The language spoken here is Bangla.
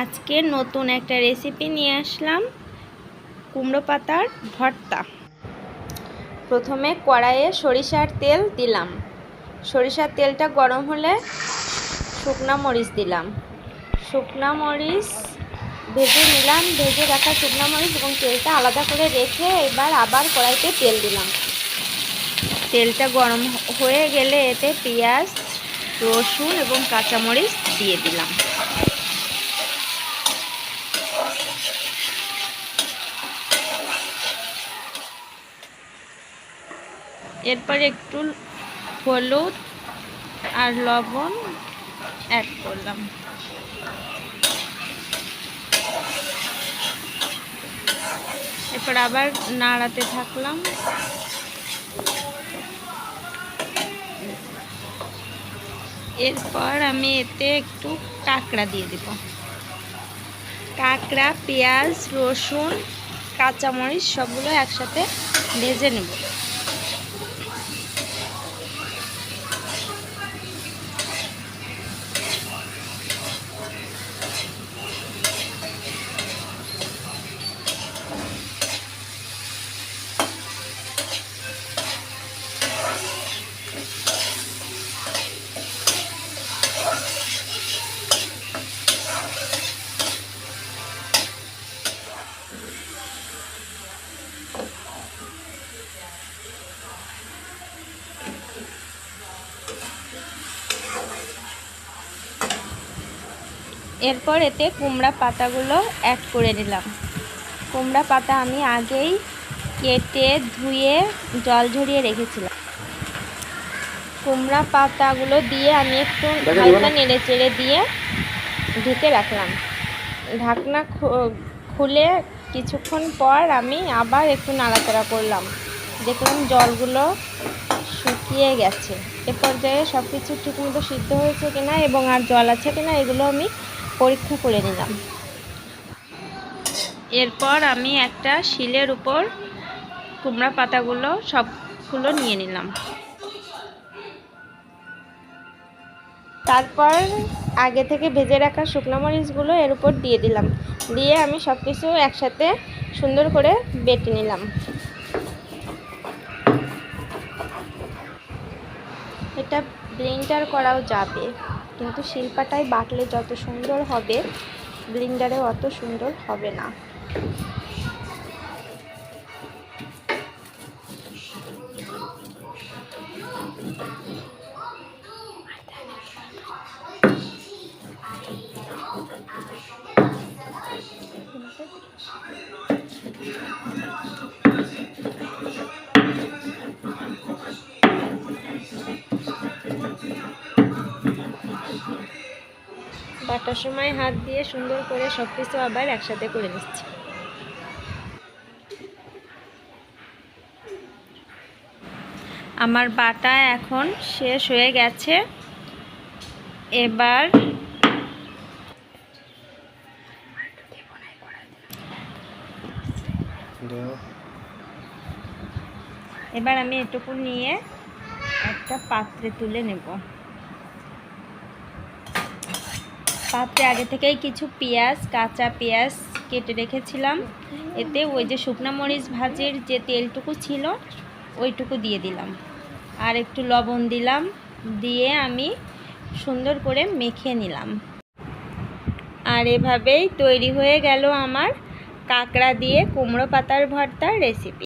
আজকে নতুন একটা রেসিপি নিয়ে আসলাম, কুমড়ো পাতার ভর্তা। প্রথমে কড়াইয়ে সরিষার তেল দিলাম। সরিষার তেলটা গরম হলে শুকনা মরিচ দিলাম। শুকনা মরিচ ভেজে নিলাম, ভেজে রাখা শুকনা মরিচ এবং তেলটা আলাদা করে রেখে এবার আবার কড়াইতে তেল দিলাম। তেলটা গরম হয়ে গেলে এতে পেঁয়াজ, রসুন এবং কাঁচামরিচ দিয়ে দিলাম। এরপর একটু হলুদ আর লবণ অ্যাড করলাম। এরপর আবার নাড়াতে থাকলাম। এরপর আমি এতে একটু কাঁকড়া দিয়ে দেব। কাঁকড়া, পেঁয়াজ, রসুন, কাঁচামরিচ সবগুলো একসাথে ভেজে নেব। এরপর এতে কুমড়া পাতাগুলো অ্যাড করে নিলাম। কুমড়া পাতা আমি আগেই কেটে ধুয়ে জল ঝরিয়ে রেখেছিলাম। কুমড়া পাতাগুলো দিয়ে আমি একটু হালকা নেড়ে চেড়ে দিয়ে ঢেকে রাখলাম। ঢাকনা খুলে কিছুক্ষণ পর আমি আবার একটু নাড়াচাড়া করলাম। দেখলাম জলগুলো শুকিয়ে গেছে। এ পর্যায়ে সব কিছু ঠিকমতো সিদ্ধ হয়েছে কিনা এবং আর জল আছে কিনা এগুলো আমি পরীক্ষা করে নিলাম। এরপর আমি একটা শিলের উপর কুমড়া পাতাগুলো সবগুলো নিয়ে নিলাম। তারপর আগে থেকে ভেজে রাখা শুকনো মরিচগুলো এর উপর দিয়ে দিলাম। দিয়ে আমি সব কিছু একসাথে সুন্দর করে বেটে নিলাম। এটা ব্লেন্ডার করাও যাবে। কিন্তু শিল্পাটাই বাটলে যত সুন্দর হবে ব্লেন্ডারে অত সুন্দর হবে না। বাটার সময় হাত দিয়ে সুন্দর করে সব কিছু আবার একসাথে করে নিচ্ছি। আমার বাটা এখন শেষ হয়ে গেছে। এবার এবার আমি এটুকু নিয়ে একটা পাত্রে তুলে নেব। পাত্রে আগে থেকেই কিছু পেঁয়াজ, কাঁচা পেঁয়াজ কেটে রেখেছিলাম। এতে ওই যে শুকনা মরিচ ভাজির যে তেলটুকু ছিল, ওইটুকু দিয়ে দিলাম। আর একটু লবণ দিলাম, দিয়ে আমি সুন্দর করে মেখে নিলাম। আর এভাবেই তৈরি হয়ে গেল আমার কাঁকড়া দিয়ে কুমড়ো পাতার ভর্তার রেসিপি